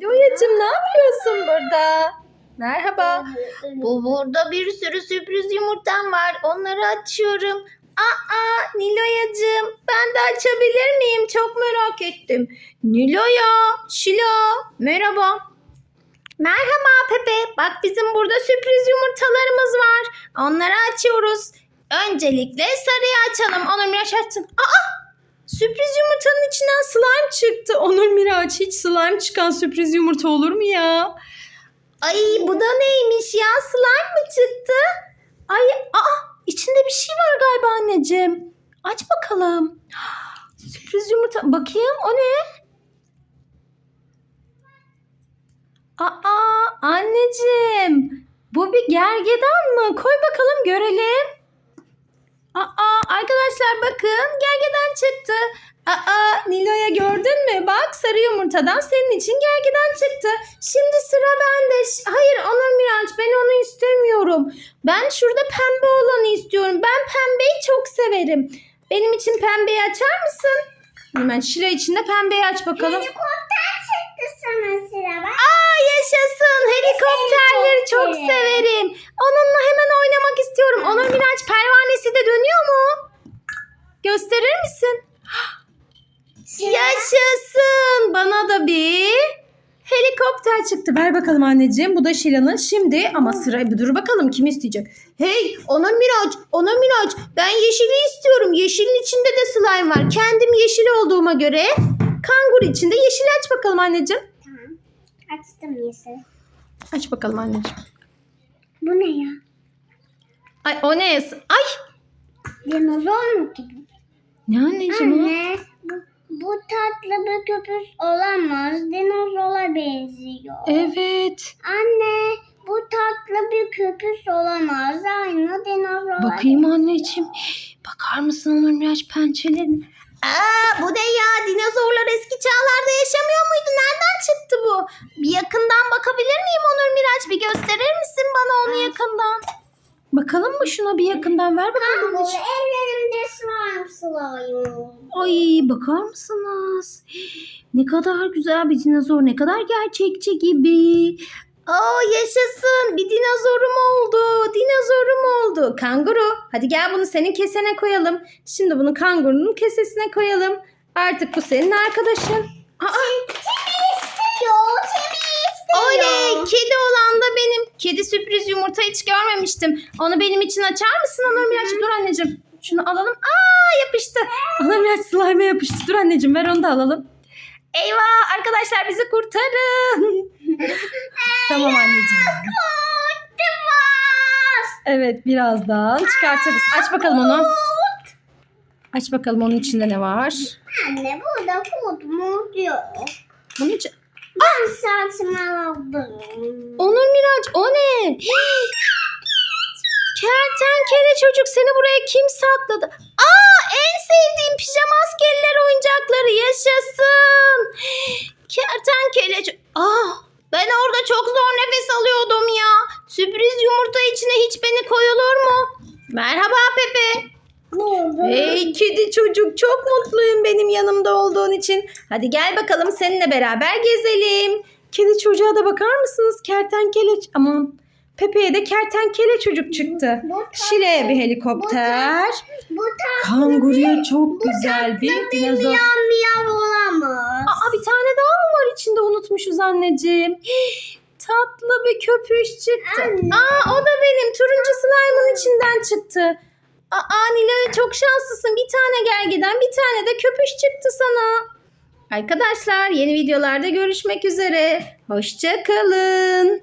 Niloyacığım ne yapıyorsun burada? Merhaba. Bu burada bir sürü sürpriz yumurtam var. Onları açıyorum. Aa Niloyacığım ben de açabilir miyim? Çok merak ettim. Niloya, Şila merhaba. Merhaba Pepe. Bak bizim burada sürpriz yumurtalarımız var. Onları açıyoruz. Öncelikle sarıyı açalım. Onur Miraç açsın. Aa Sürpriz yumurtanın içinden slime çıktı. Onur Miraç hiç slime çıkan sürpriz yumurta olur mu ya? Ay bu da neymiş ya? Slime mı çıktı? Ay aa içinde bir şey var galiba anneciğim. Aç bakalım. Sürpriz yumurta. Bakayım o ne? Aa anneciğim. Bu bir gergedan mı? Koy bakalım görelim. Aa arkadaşlar bakın gergedan çıktı. Aa Nilo'ya gördün mü? Bak sarı yumurtadan senin için gergedan çıktı. Şimdi sıra bende. Hayır Onur Miraç ben onu istemiyorum. Ben şurada pembe olanı istiyorum. Ben pembeyi çok severim. Benim için pembeyi açar mısın? Hemen Şila için de pembeyi aç bakalım. Helikopter çıktı sana sıra bak. Aa yaşasın. Helikopterleri çok severim. Onunla hemen oynamak istiyorum. Onur Miraç pervanesi de dönüyor mu? Gösterir misin? Yaşasın. Bana da bir helikopter çıktı. Ver bakalım anneciğim. Bu da Şila'nın. Şimdi ama sıra bir dur bakalım kim isteyecek. Hey ona Miraç, ona Miraç. Ben yeşili istiyorum. Yeşilin içinde de slime var. Kendim yeşil olduğuma göre. Kanguru için de yeşil aç bakalım anneciğim. Tamam. Açtım yeşil. Aç bakalım anneciğim. Bu ne ya? Ay o ne? Ay Dinozor mu gibi? ne anneciğim o? Anne bu, bu tatlı bir köpüş olamaz. Dinozora benziyor. Evet. Anne bu tatlı bir köpüş olamaz. Aynı dinozora Bakayım anneciğim. Bakar mısın Onur Miraç pençelerine? Aa, bu ne ya? Dinozorlar eski çağlarda yaşamıyor muydu? Nereden çıktı bu? Bir yakından bakabilir miyim Onur Miraç? Bir gösterir misin bana onu yakından? Bakalım mı şuna bir yakından ver bakalım anneciğim. ellerimde slime slime. Ay bakar mısınız? Ne kadar güzel bir dinozor. Ne kadar gerçekçi gibi. Aa yaşasın. Bir dinozorum oldu. Dinozorum oldu. Kanguru. Hadi gel bunu senin kesene koyalım. Şimdi bunu kangurunun kesesine koyalım. Artık bu senin arkadaşın. Aa, istiyor. Kimi istiyor. oley! Kedi olan da benim. Kedi sürpriz yumurta hiç görmemiştim. Onu benim için açar mısın Onur Miraç? Dur anneciğim. Şunu alalım. Aa yapıştı. Onur Miraç slime'e yapıştı. Dur anneciğim ver onu da alalım. Eyvah arkadaşlar bizi kurtarın. tamam anneciğim. Evet birazdan çıkartırız. Aç bakalım onu. Aç bakalım onun içinde ne var. Anne burada kurt mu yok. Bunun için... Ben saçmaladım. Onur Miraç o ne? Kertenkele çocuk seni buraya kim sakladı? Aa en sevdiğim pijama askeriler oyuncakları yaşasın. Kertenkele çocuk. Aa ben orada çok zor nefes alıyordum ya. Sürpriz yumurta içine hiç beni koyulur mu? Merhaba Pepe. Hey kedi çocuk çok mutluyum benim yanımda olduğun için. Hadi gel bakalım seninle beraber gezelim. Kedi çocuğa da bakar mısınız? Kertenkele aman Pepe'ye de kertenkele çocuk çıktı. Şile'ye bir helikopter. Kanguruya çok güzel bir dinozor. Aa bir tane daha mı var içinde unutmuşuz anneciğim. Tatlı bir köpüş çıktı. Anne. Aa o da benim turuncu slime'ın içinden çıktı. Aa Nilay çok şanslısın. Bir tane gergeden bir tane de köpüş çıktı sana. Arkadaşlar yeni videolarda görüşmek üzere. Hoşça kalın.